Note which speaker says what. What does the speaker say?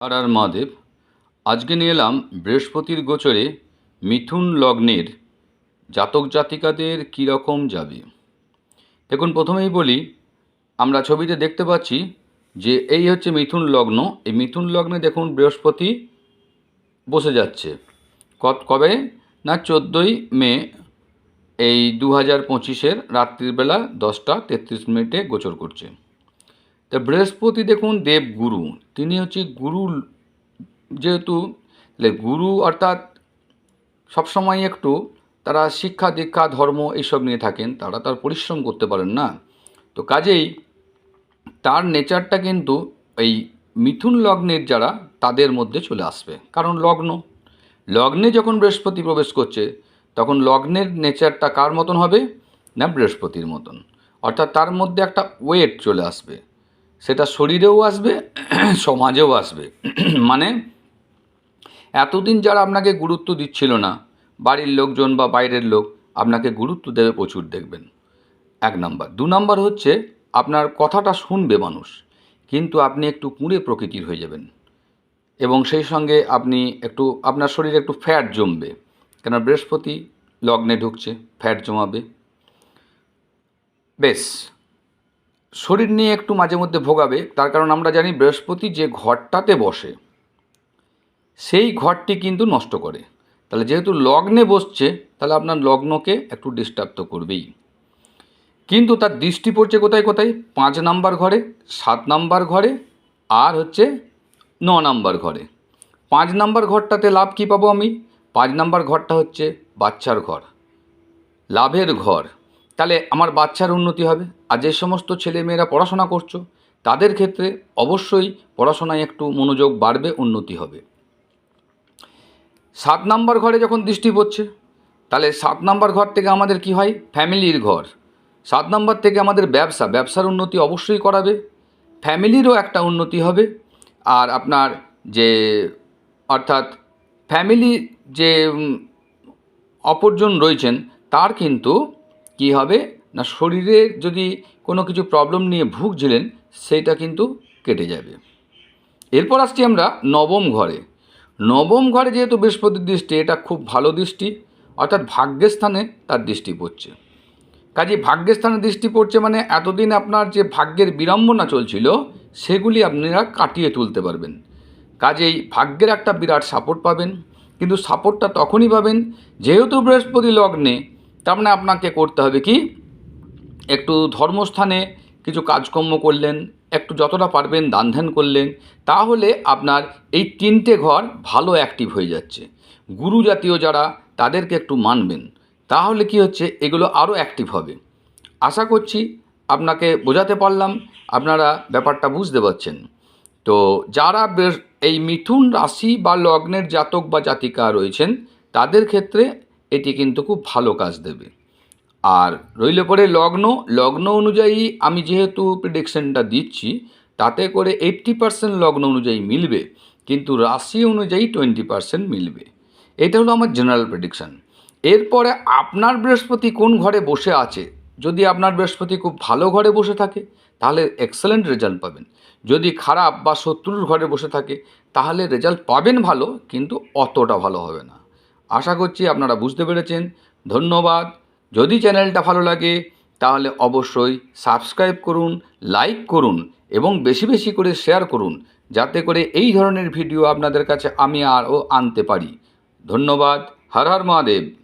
Speaker 1: আর আর মহাদেব, আজকে নিয়ে এলাম বৃহস্পতির গোচরে মিথুন লগ্নের জাতক জাতিকাদের কীরকম যাবে। দেখুন, প্রথমেই বলি, আমরা ছবিতে দেখতে পাচ্ছি যে এই হচ্ছে মিথুন লগ্ন। এই মিথুন লগ্নে দেখুন বৃহস্পতি বসে যাচ্ছে। ক- কবে? না, চোদ্দোই মে, এই দু হাজার পঁচিশের রাত্রিবেলা দশটা তেত্রিশ মিনিটে গোচর করছে। তা বৃহস্পতি দেখুন দেবগুরু, তিনি হচ্ছে গুরু যেহেতু গুরু অর্থাৎ সবসময় একটু তারা শিক্ষা, দীক্ষা, ধর্ম এইসব নিয়ে থাকেন, তারা তার পরিশ্রম করতে পারেন না। তো কাজেই তার নেচারটা কিন্তু এই মিথুন লগ্নের যারা, তাদের মধ্যে চলে আসবে। কারণ লগ্ন, লগ্নে যখন বৃহস্পতি প্রবেশ করছে, তখন লগ্নের নেচারটা কার মতন হবে? না বৃহস্পতির মতন। অর্থাৎ তার মধ্যে একটা ওয়েট চলে আসবে। সেটা শরীরেও আসবে, সমাজেও আসবে। মানে এতদিন যারা আপনাকে গুরুত্ব দিচ্ছিল না, বাড়ির লোকজন বা বাইরের লোক আপনাকে গুরুত্ব দেবে প্রচুর দেখবেন। এক নাম্বার। দু নাম্বার হচ্ছে আপনার কথাটা শুনবে মানুষ, কিন্তু আপনি একটু কুঁড়ে প্রকৃতির হয়ে যাবেন। এবং সেই সঙ্গে আপনি একটু, আপনার শরীরে একটু ফ্যাট জমবে। কেন বৃহস্পতি লগ্নে ঢুকছে ফ্যাট জমাবে। বেশ। শরীর নিয়ে একটু মাঝে মধ্যে ভোগাবে, তার কারণ আমরা জানি বৃহস্পতি যে ঘরটাতে বসে, সেই ঘরটি কিন্তু নষ্ট করে। তাহলে যেহেতু লগ্নে বসছে, তাহলে আপনার লগ্নকে একটু ডিস্টার্ব তো করবেই। কিন্তু তার দৃষ্টি পড়ছে কোথায় কোথায়? পাঁচ নাম্বার ঘরে, সাত নাম্বার ঘরে, আর হচ্ছে ন নাম্বার ঘরে। পাঁচ নাম্বার ঘরটাতে লাভ কী পাবো আমি? পাঁচ নাম্বার ঘরটা হচ্ছে বাচ্চার ঘর, লাভের ঘর। তাহলে আমার বাচ্চার উন্নতি হবে? আর যে সমস্ত ছেলেমেয়েরা পড়াশোনা করছ, তাদের ক্ষেত্রে অবশ্যই পড়াশোনায় একটু মনোযোগ বাড়বে, উন্নতি হবে। সাত নাম্বার ঘরে যখন দৃষ্টি পড়ছে, তাহলে সাত নাম্বার ঘর থেকে আমাদের কি হয়? ফ্যামিলির ঘর। সাত নাম্বার থেকে আমাদের ব্যবসা, ব্যবসার উন্নতি অবশ্যই করাবে। ফ্যামিলিরও একটা উন্নতি হবে। আর আপনার যে, অর্থাৎ ফ্যামিলি যে অপরজন রয়েছেন, তার কিন্তু কি হবে? না, শরীরে যদি কোনো কিছু প্রবলেম নিয়ে ভুগছিলেন সেটা কিন্তু কেটে যাবে। এরপর আসছি আমরা নবম ঘরে। নবম ঘরে যেহেতু বৃহস্পতির দৃষ্টি, এটা খুব ভালো দৃষ্টি, অর্থাৎ ভাগ্যের স্থানে তার দৃষ্টি পড়ছে। কাজে ভাগ্যের স্থানে দৃষ্টি পড়ছে মানে এতদিন আপনার যে ভাগ্যের বিড়ম্বনা চলছিল, সেগুলি আপনারা কাটিয়ে তুলতে পারবেন। কাজেই ভাগ্যের একটা বিরাট সাপোর্ট পাবেন। কিন্তু সাপোর্টটা তখনই পাবেন, যেহেতু বৃহস্পতি লগ্নে তার মানে আপনাকে করতে হবে কি? একটু ধর্মস্থানে কিছু কাজকর্ম করলেন, একটু যতটা পারবেন দান ধ্যান করলেন, তাহলে আপনার এই তিনটে ঘর ভালো অ্যাক্টিভ হয়ে যাচ্ছে। গুরু জাতীয় যারা, তাদেরকে একটু মানবেন। তাহলে কি হচ্ছে? এগুলো আরও অ্যাক্টিভ হবে। আশা করছি আপনাকে বোঝাতে পারলাম, আপনারা ব্যাপারটা বুঝতে পারছেন। তো যারা এই মিথুন রাশি বা লগ্নের জাতক বা জাতিকা রয়েছেন, তাদের ক্ষেত্রে এটি কিন্তু খুব ভালো কাজ দেবে। আর রইল পরে লগ্ন লগ্ন অনুযায়ী আমি যেহেতু প্রিডিকশনটা দিচ্ছি, তাতে করে এইট্টি পার্সেন্ট লগ্ন অনুযায়ী মিলবে, কিন্তু রাশি অনুযায়ী টোয়েন্টি পার্সেন্ট মিলবে। এটা হলো আমার জেনারেল প্রেডিকশন এরপরে আপনার বৃহস্পতি কোন ঘরে বসে আছে? যদি আপনার বৃহস্পতি খুব ভালো ঘরে বসে থাকে, তাহলে এক্সেলেন্ট রেজাল্ট পাবেন। যদি খারাপ বা শত্রুর ঘরে বসে থাকে, তাহলে রেজাল্ট পাবেন ভালো, কিন্তু অতটা ভালো হবে না। আশা করছি আপনারা বুঝতে পেরেছেন। ধন্যবাদ। যদি চ্যানেলটা ভালো লাগে, তাহলে অবশ্যই সাবস্ক্রাইব করুন, লাইক করুন এবং বেশি বেশি করে শেয়ার করুন, যাতে করে এই ধরনের ভিডিও আপনাদের কাছে আমি আরও আনতে পারি। ধন্যবাদ। হর হর মহাদেব।